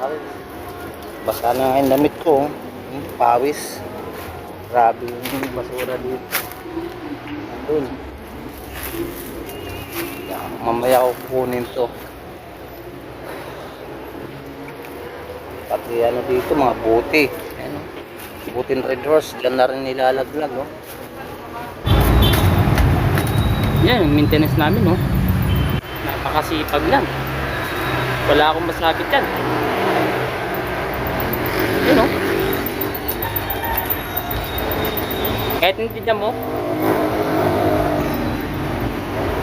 pawis. Basa na nga yung damit ko. Hmm, Pawis. Grabe yung basura dito. Andun. Mamaya ko kukunin to. Pati ano dito, mga buti. Ayan, oh. Butin Red Horse, dyan na rin nilalaglag. Oh. Yan, yung maintenance namin, no? Napakasipag lang. Wala akong masakit yan. Yun, no? Kahit hindi na mo,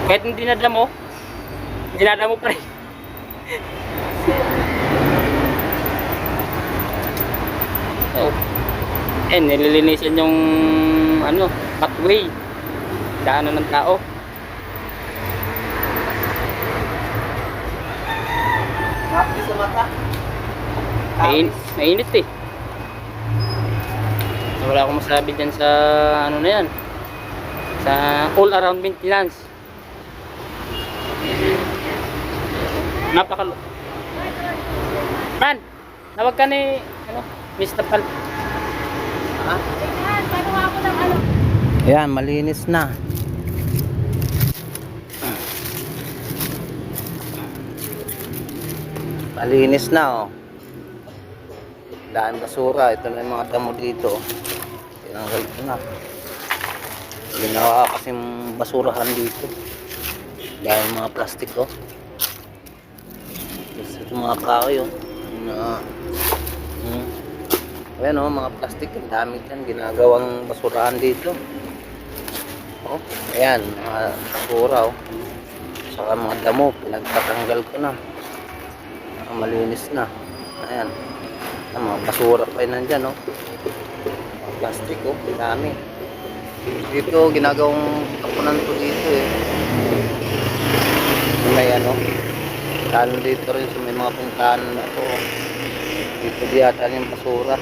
kahit hindi na mo, dinada mo pa rin. oh. Eh, nililinisan yung ano, pathway. Daanan ng tao. Happy sa mata. Main, mainit eh. Wala akong masabi dyan sa ano na yan. Sa all around maintenance. Napaka Man, nawag ka ni ano, Mr. Pal. Ha? Ayan, malinis na. Malinis na oh. Daan basura. Ito na yung mga damo dito. Tinanggal ko na. Ginawa kasing basurahan dito. Dahil mga plastic oh. Tapos ito mga kahoy oh. Na, hmm. Ayan oh, mga plastic. Ang dami dyan. Ginagawang basurahan dito. Oh, ayan, mga basura oh. Saka mga damo, pinagtatanggal ko na. Malinis na. Ayan. Ang mga basura pa yun nandyan oh. Plastic oh, dami. Dito, ginagawang tapunan ko dito eh. May ano, lalo dito rin sa may mga puntahan na to. Dito di ata yung basura.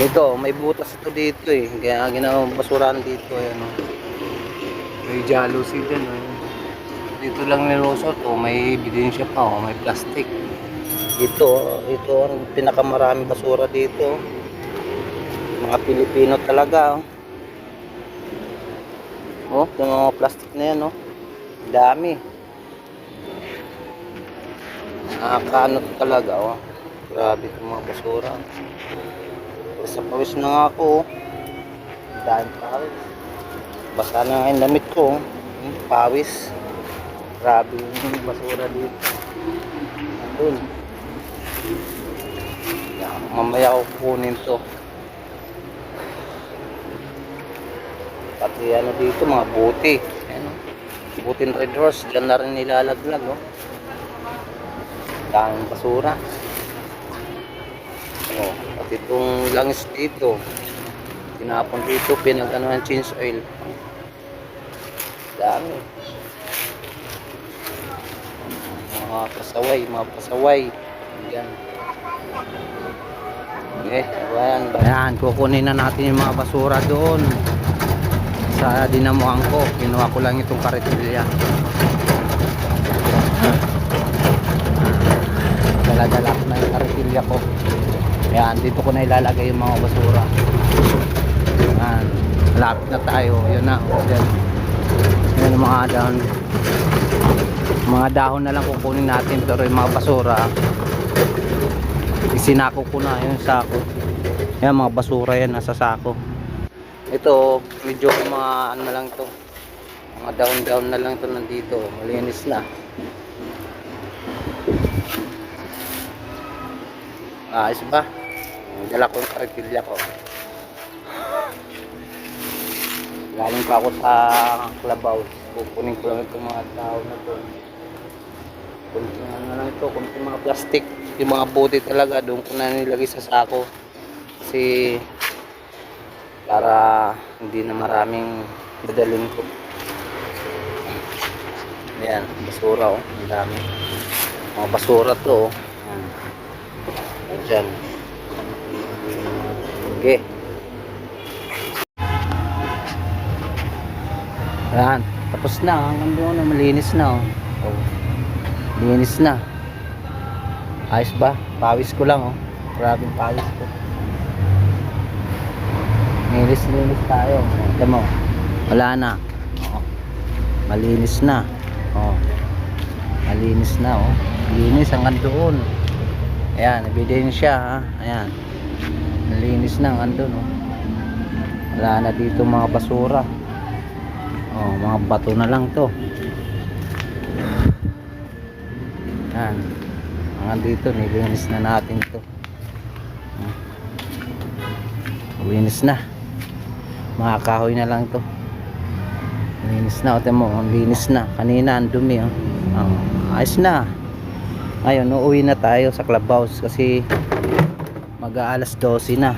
Dito, may butas ito dito eh. Kaya ginawang basurahan dito. Ayan, oh. May jealousy din. Oh. Dito lang nilusot. Oh. May ebidensya pa. Oh. May plastic. Dito, oh. ito ang pinakamarami basura dito. Mga Pilipino talaga. Oh, oh yung mga plastic na yan. Oh. Dami. Nakakaano talaga. Oh. Grabe itong mga basura. Sa pawis na nga ako. oh. Dahil pawis. Basa na nga yung damit ko. oh. Hmm, Pawis. Grabe yung basura dito. Andun. Mamaya ko kukunin to. Pati ano dito, mga buti. Ayan, oh. Butin Red Horse. Diyan na rin nilalaglag. Oh. Daming basura. Oh, pati itong langis dito. Tinapon dito, pinag-ano ng change oil. Dami. Mga pasaway, mga pasaway. Yan. Okay, ayan. Ayan, kukunin na natin yung mga basura doon. Sa dinamuhan ko. Kinuha ko lang itong karitilya. Dala-dala ko na yung karitilya ko. Ayan, dito ko na ilalagay yung mga basura. Ayan, malapit na tayo. Yun na. Yan. Yan ang mga dahon. Mga dahon na lang kukunin natin. Pero yung mga basura, isinako ko na yung sako. Yan, mga basura yan nasa sako. Ito, medyo mga ano na lang to. Mga down-down na lang to nandito. Malinis na. Ayos ba? Dala ko yung karitilya ko. Galing pa ako sa Clubhouse. Kukunin ko lang itong mga tao na to. Kunti na lang ito, kunti mga plastic. Yung mga buti talaga, doon ko na nilagay sa sako. Kasi para hindi na maraming dadalhin ko. Ayan, basura oh. Ang dami. Mga basura to oh. Ayan. Diyan. Okay. Ayan. Tapos na. Hanggang doon na. Malinis na. Oh. oh. Linis na. Ayos ba? Pawis ko lang oh. Grabing pawis ko. Nilis-linis tayo. Ito mo. Wala na. Oh. Malinis na. Oh. Malinis na oh. Linis hanggang doon. Ayan, ebidensya ha. Ayan. Malinis na hanggang doon oh. Wala na dito mga basura. Oh, mga bato na lang to. Yan. Hanggang dito, nilinis na natin to. Hmm. Linis na. Mga kahoy na lang to. Linis na. Ote mo, ang linis na. Kanina, ang dumi. Oh. Oh, ayos na. Ngayon, uuwi na tayo sa clubhouse kasi mag-aalas 12 na.